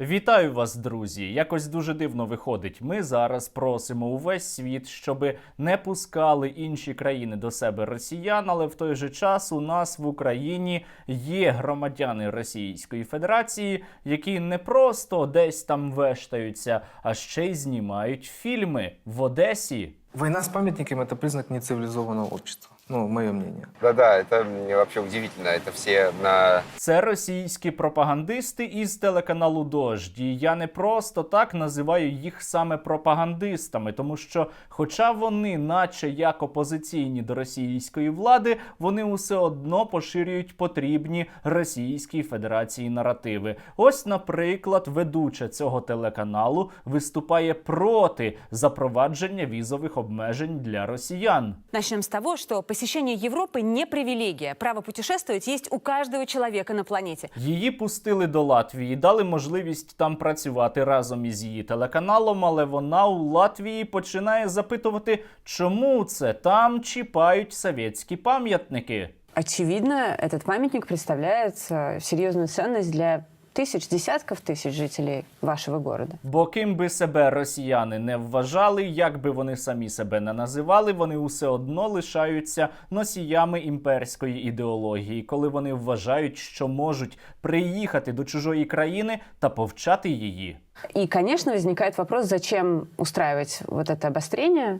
Вітаю вас, друзі! Якось дуже дивно виходить. Ми зараз просимо увесь світ, щоб не пускали інші країни до себе росіян, але в той же час у нас в Україні є громадяни Російської Федерації, які не просто десь там вештаються, а ще й знімають фільми в Одесі. Война с памятниками – это признак нецивилизованного общества. Ну, мое мнение. Да-да, это мне вообще удивительно. Это все на Це російські пропагандисти із телеканалу Дождь. І я не просто так називаю їх саме пропагандистами, тому що, хоча вони, наче як опозиційні до російської влади, вони усе одно поширюють потрібні Російській Федерації наративи. Ось, наприклад, ведуча цього телеканалу виступає проти запровадження візових обмежень для росіян. Начнем с того, что посещение Европы не привилегия. Право путешествовать есть у каждого человека на планете. Її пустили до Латвії, дали можливість там працювати разом із її телеканалом, але вона у Латвії починає запитувати, чому це там чіпають совєтські пам'ятники. Очевидно, этот памятник представляет э, серьезную ценность для тысяч, десятков тысяч жителей вашего города. Бо ким би себе росіяни не вважали, як би вони самі себе не називали, вони усе одно лишаються носіями імперської ідеології, коли вони вважають, що можуть приїхати до чужої країни та повчати її. И, конечно, возникает вопрос, зачем устраивать вот это обострение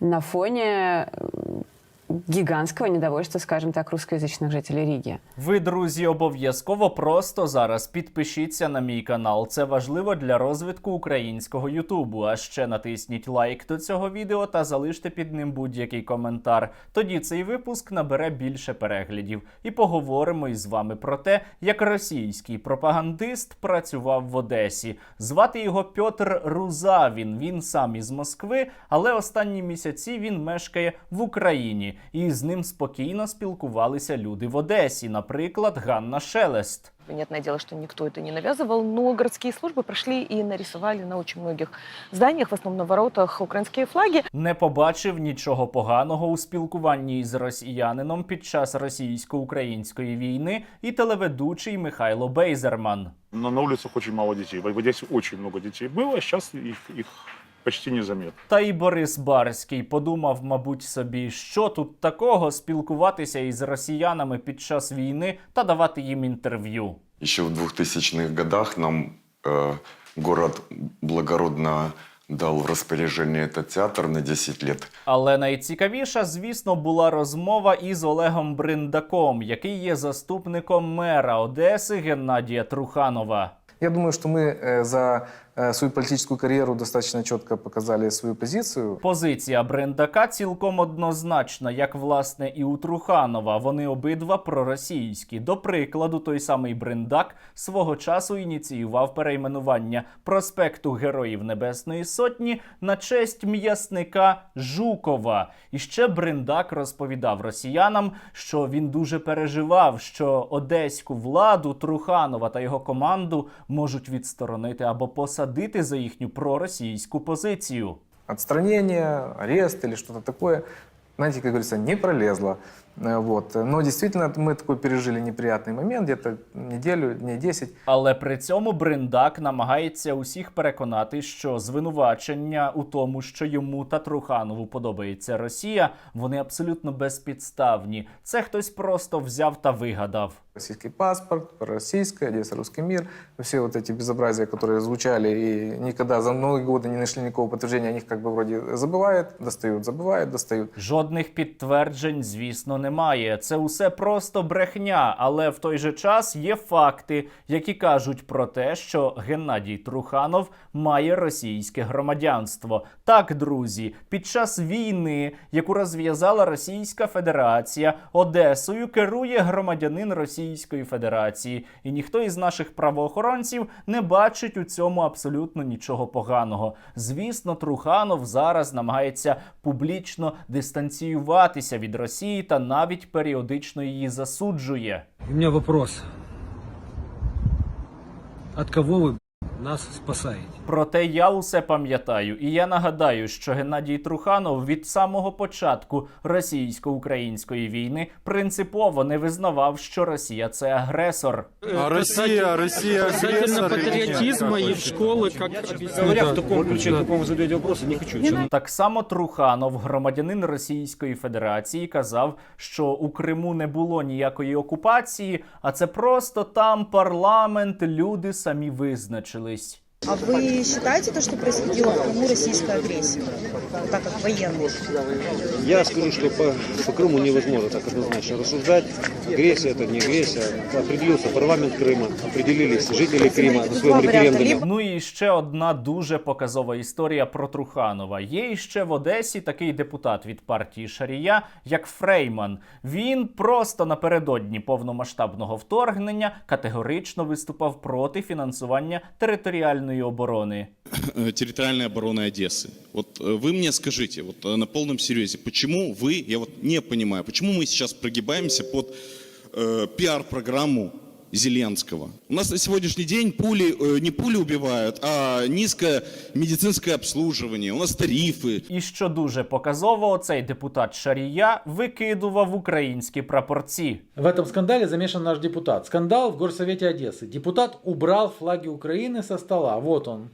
на фоне м, гигантского недовольства, скажем так, русскоязычных жителей Риги. Ви, друзі, обов'язково просто зараз підпишіться на мій канал. Це важливо для розвитку українського Ютубу. А ще натисніть лайк до цього відео та залиште під ним будь-який коментар. Тоді цей випуск набере більше переглядів. І поговоримо із вами про те, як російський пропагандист працював в Одесі. Звати його Пьотр Рузавін. Він сам із Москви, але останні місяці він мешкає в Україні, і з ним спокійно спілкувалися люди в Одесі, наприклад, Ганна Шелест. Понятное дело, что никто это не навязывал, но городские службы прошли и нарисовали на очень многих зданиях, в основном на воротах, украинские флаги. Не побачив нічого поганого у спілкуванні із росіянином під час російсько-української війни і телеведучий Михайло Бейзерман. Но на улицах очень мало детей. В в Одессе очень много детей было, а сейчас их, их почти незаметно. Та й Борис Барський подумав, мабуть, собі, що тут такого спілкуватися із росіянами під час війни та давати їм інтерв'ю. Еще в 2000-х годах нам э, город благородно дал в распоряжение этот театр на 10 лет. Але найцікавіша, звісно, була розмова із Олегом Бриндаком, який є заступником мера Одеси Геннадія Труханова. Я думаю, что мы э, за э, свою политическую карьеру достаточно четко показали свою позицию. Позиція Брендака цілком однозначна, як власне і у Труханова. Вони обидва проросійські. До прикладу, той самий Брендак свого часу ініціював перейменування проспекту Героїв Небесної Сотні на честь м'ясника Жукова. І ще Брендак розповідав росіянам, що він дуже переживав, що одеську владу Труханова та його команду можуть відсторонити або посадити за їхню проросійську позицію. Отстранение, арест или что-то такое, знаете, как говорится, не пролезло. Э, Вот. Но действительно мы такой пережили неприятный момент, где-то неделю, дней 10. Але при цьому Бриндак намагається усіх переконати, що звинувачення у тому, що йому та Труханову подобається Росія, вони абсолютно безпідставні. Це хтось просто взяв та вигадав. Российский паспорт, российская, Одесса, русский мир. Все вот эти безобразия, которые звучали и никогда за многие годы не нашли никакого подтверждения, о них как бы вроде забывают, достают, забывают, достают. Жодних підтверджень, звісно, немає. Це усе просто брехня, але в той же час є факти, які кажуть про те, що Геннадій Труханов має російське громадянство. Так, друзі, під час війни, яку розв'язала Російська Федерація, Одесою керує громадянин Російської Федерації, і ніхто із наших правоохоронців не бачить у цьому абсолютно нічого поганого. Звісно, Труханов зараз намагається публічно дистанціюватися від Росії та навіть періодично її засуджує. У мене питання. Від кого вы нас спасаете. Проте я усе пам'ятаю, і я нагадаю, що Геннадій Труханов від самого початку російсько-української війни принципово не визнавав, що Росія це агресор. А Россия, Россия Касательно патриотизма и в школы, как Говоря в таком ключе, какому вы задаете вопросы, не хочу. Так само Труханов, громадянин Російської Федерації, казав, що у Криму не було ніякої окупації, а це просто там парламент, люди самі визначились. А вы считаете то, что происходило в Крыму российская агрессия? Вот так как военный. Я скажу, что по, по Крыму невозможно так однозначно рассуждать. Агрессия это не агрессия. Определился парламент Крыма, определились жители Крыма на своем референдуме. Ну і ще одна дуже показова історія про Труханова. Є іще в Одесі такий депутат від партії Шарія, як Фрейман. Він просто напередодні повномасштабного вторгнення категорично виступав проти фінансування територіальної Оборони. э, территориальной обороны Одессы. Вот э, вы мне скажите, вот э, на полном серьезе, почему вы, я вот не понимаю, почему мы сейчас прогибаемся под э, пиар-программу Зеленского? У нас на сегодняшний день пули, э, не пули убивают, а низкое медицинское обслуживание, у нас тарифы. І що дуже показово, цей депутат Шарія викидував українські прапорці. В этом скандале замешан наш депутат. Скандал в Горсовете Одессы. Депутат убрал флаги Украины со стола. Вот он.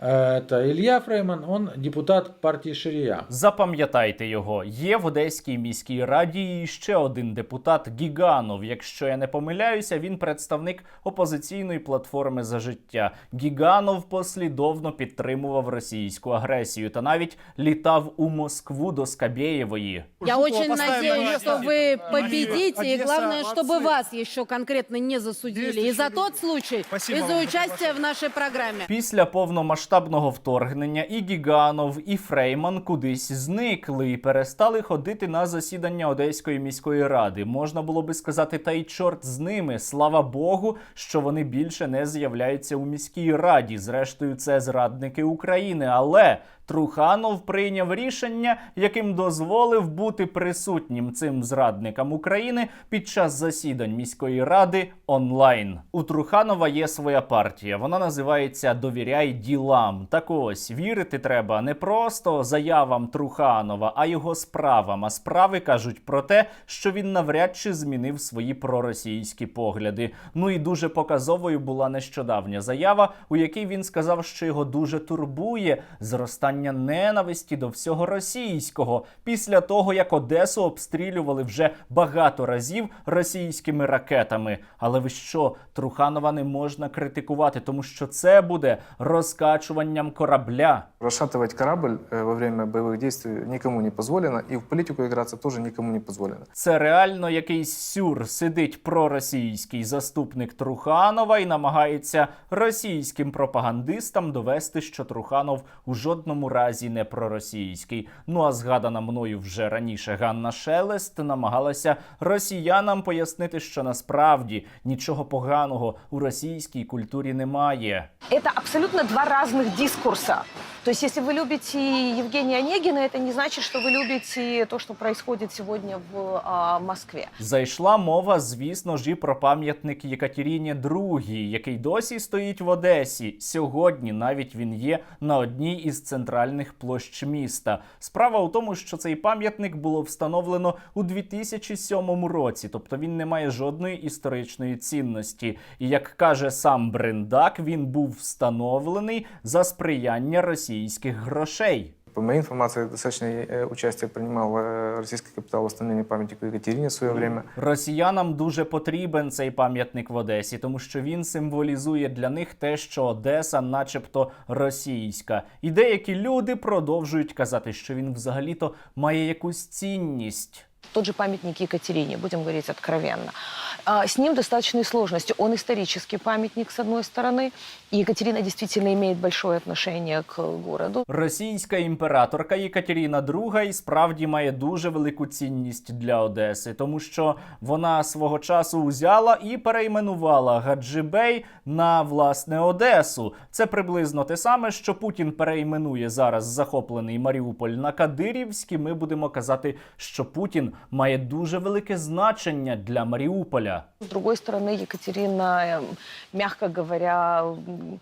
Э, Это Илья Фрейман, он депутат партии Ширия. Запам'ятайте його. Є в Одеській міській раді і ще один депутат Гіганов. Якщо я не помиляюся, він представник опозиційної платформи за життя. Гіганов послідовно підтримував російську агресію та навіть літав у Москву до Скабєєвої. Я очень надеюсь, что вы победите, и главное, чтобы вас еще конкретно не засудили. И за тот случай, и за участие в нашей программе. Після повномасштабного вторгнення і Гіганов, і Фрейман кудись зникли і перестали ходити на засідання Одеської міської ради. Можна було би сказати, та й чорт з ними. Слава Богу, що вони більше не з'являються у міській раді. Зрештою, це зрадники України. Але Труханов прийняв рішення, яким дозволив бути присутнім цим зрадникам України під час засідань міської ради онлайн. У Труханова є своя партія. Вона називається Довіряй ділам. Так ось вірити треба не просто заявам Труханова, а його справам. А справи кажуть про те, що він навряд чи змінив свої проросійські погляди. Ну і дуже показовою була нещодавня заява, у якій він сказав, що його дуже турбує зростання ненависті до всього російського після того, як Одесу обстрілювали вже багато разів російськими ракетами. Але ви що, Труханова не можна критикувати, тому що це буде розкачуванням корабля. Расшатывать корабль э, во время боевых действий никому не позволено, и в политику играться тоже никому не позволено. Це реально якийсь сюр. Сидить проросійський заступник Труханова і намагається російським пропагандистам довести, що Труханов у жодному разі не проросійський. Ну а згадана мною вже раніше Ганна Шелест намагалася росіянам пояснити, що насправді нічого поганого у російській культурі немає. Это абсолютно два разных дискурса. То есть, если вы любите Евгения Онегина, это не значит, что вы любите то, что происходит сегодня в а, Москве. Зайшла мова, звісно ж, і про пам'ятник Єкатеріні II, який досі стоїть в Одесі. Сьогодні навіть він є на одній із центральних площ міста. Справа у тому, що цей пам'ятник було встановлено у 2007 році, тобто він не має жодної історичної цінності. І як каже сам Бриндак, він був встановлений за сприяння російських грошей. По моей информации, достаточное э, участие принимал э, российский капитал в восстановлении памятника Екатерине в свое время. Росіянам дуже потрібен цей пам'ятник в Одесі, тому що він символізує для них те, що Одеса, начебто, російська. І деякі люди продовжують казати, що він взагалі-то має якусь цінність. Тот же памятник Екатерине, будем говорить откровенно. А, С ним достаточные сложности. Он исторический памятник, с одной стороны, и Екатерина действительно имеет большое отношение к городу. Російська імператорка Єкатеріна II і справді має дуже велику цінність для Одеси, тому що вона свого часу узяла і перейменувала Гаджибей на власне Одесу. Це приблизно те саме, що Путін перейменує зараз захоплений Маріуполь на Кадирівський. Ми будемо казати, що Путін має дуже велике значення для Маріуполя. С другой стороны, Екатерина, эм, мягко говоря, м, а, м,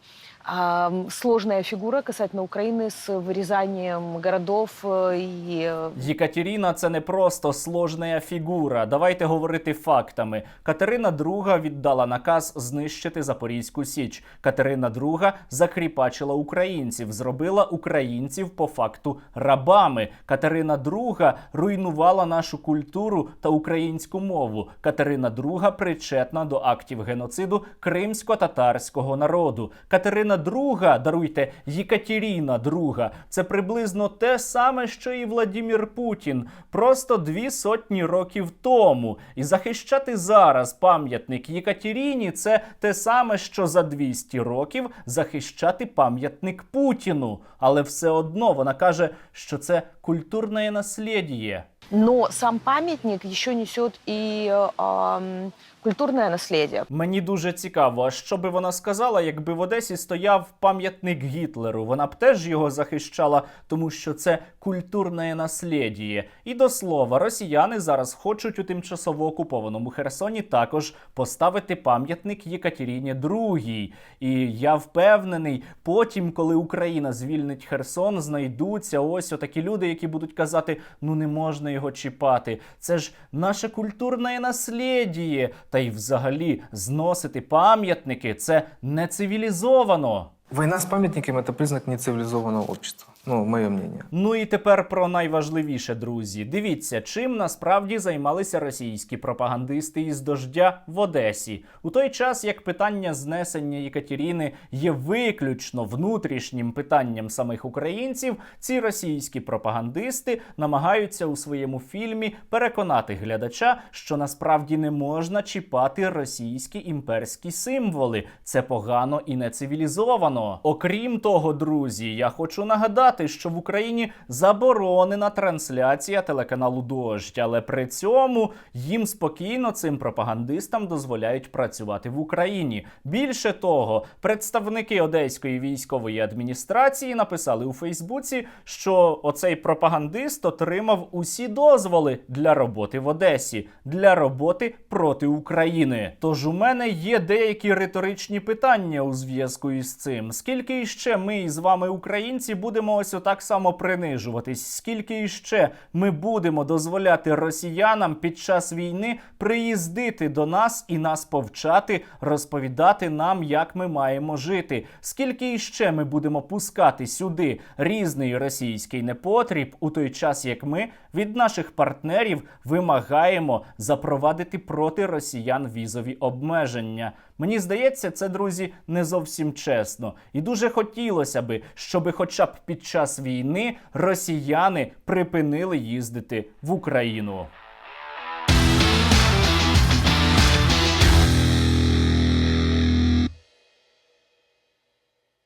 сложная фигура касательно Украины с вырезанием городов э, и э, Єкатеріна це не просто сложна фігура. Давайте говорити фактами. Катерина II віддала наказ знищити Запорізьку Січ. Катерина II закріпачила українців, зробила українців по факту рабами. Катерина II руйнувала нашу культуру та українську мову. Катерина II причетна до актів геноциду кримсько-татарського народу. Катерина II, даруйте, Єкатеріна II, це приблизно те саме, що і Владімір Путін, просто дві сотні років тому. І захищати зараз пам'ятник Єкатеріні це те саме, що за 200 років захищати пам'ятник Путіну. Але все одно вона каже, що це культурне наслідє. Но сам памятник еще несет и э, ам, культурное наследие. Мені дуже цікаво, що би вона сказала, якби в Одесі стояв пам'ятник Гітлеру. Вона б теж його захищала, тому що це культурне наслідіє. І до слова, росіяни зараз хочуть у тимчасово окупованому Херсоні також поставити пам'ятник Єкатеріні II. І я впевнений, потім, коли Україна звільнить Херсон, знайдуться ось отакі люди, які будуть казати: ну не можна його чіпати. Це ж наше культурне наслідіє. Та й взагалі зносити пам'ятники це не цивілізовано. Война с памятниками – это признак нецивилизованного общества. Ну, мое мнение. Ну і тепер про найважливіше, друзі. Дивіться, чим насправді займалися російські пропагандисти із дождя в Одесі. У той час як питання знесення Єкатеріни є виключно внутрішнім питанням самих українців, ці російські пропагандисти намагаються у своєму фільмі переконати глядача, що насправді не можна чіпати російські імперські символи. Це погано і не цивілізовано. Окрім того, друзі, я хочу нагадати, що в Україні заборонена трансляція телеканалу Дождь, але при цьому їм спокійно цим пропагандистам дозволяють працювати в Україні. Більше того, представники одеської військової адміністрації написали у Фейсбуці, що оцей пропагандист отримав усі дозволи для роботи в Одесі, для роботи проти України. Тож у мене є деякі риторичні питання у зв'язку із цим. Скільки іще ми із вами, українці, будемо ось отак само принижуватись? Скільки іще ми будемо дозволяти росіянам під час війни приїздити до нас і нас повчати, розповідати нам, як ми маємо жити? Скільки іще ми будемо пускати сюди різний російський непотріб у той час, як ми від наших партнерів вимагаємо запровадити проти росіян візові обмеження? Мені здається, це друзі не зовсім чесно, і дуже хотілося би, щоби, хоча б під час війни, росіяни припинили їздити в Україну.